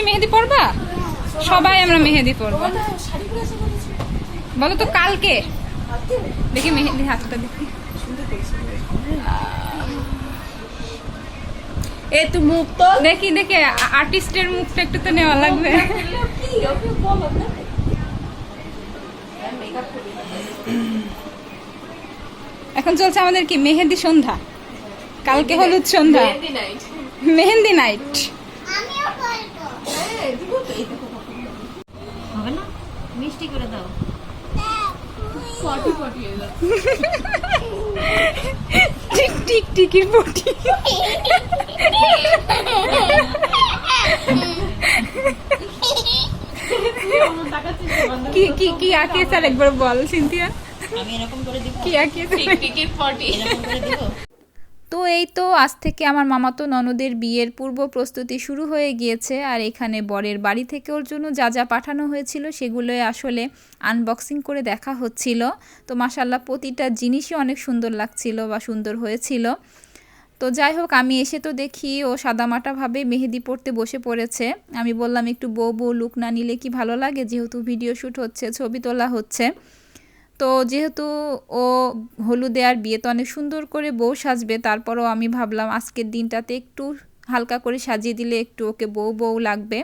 তুমি মেহেদি পরবা? সবাই আমরা মেহেদি পরবো। বলো তো কালকে। দেখি মেহেদি হাতটা দেখি। এ তুই মুখ তো দেখি দেখি আর্টিস্টের মুখটা একটু তো নেওয়া লাগবে। এখন চলছে আমাদের কি মেহেদি সন্ধ্যা? কালকে হলুদ সন্ধ্যা? মেহেন্দি নাইট। হবে না? মিষ্টি করে দাও। টিক টিক টিকির পটি। কি কি কি আঁকিয়েছে বল সিনথিয়া? আমি এরকম করে দিব? কি আঁকিয়েছে? এরকম করে দিব? তো এই তো আজ থেকে আমার মামাতো ননদের বিয়ের পূর্ব প্রস্তুতি শুরু হয়ে গিয়েছে আর এখানে বরের বাড়ি থেকে ওর জন্য যা যা পাঠানো হয়েছিল সেগুলোই আসলে আনবক্সিং করে দেখা হচ্ছিল। তো মাসাল্লাহ প্রতিটা জিনিসই অনেক সুন্দর লাগছিল বা সুন্দর হয়েছিল। তো যাই হোক, আমি এসে তো দেখি ও সাদামাটাভাবে মেহেদি পড়তে বসে পড়েছে। আমি বললাম, একটু বউ বউ লুক না নিলে কি ভালো লাগে? যেহেতু ভিডিও শ্যুট হচ্ছে, ছবি তোলা হচ্ছে। তো যেহেতু ও হলুদে আর বিয়ে তো অনেক সুন্দর করে বউ সাজবে, তারপরও আমি ভাবলাম আজকের দিনটাতে একটু হালকা করে সাজিয়ে দিলে একটু ওকে বউ বউ লাগবে।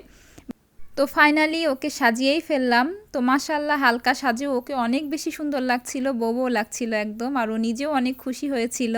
তো ফাইনালি ওকে সাজিয়েই ফেললাম। তো মাসাল্লাহ হালকা সাজে ওকে অনেক বেশি সুন্দর লাগছিল, বউ বউ লাগছিল একদম, আর ও নিজেও অনেক খুশি হয়েছিল।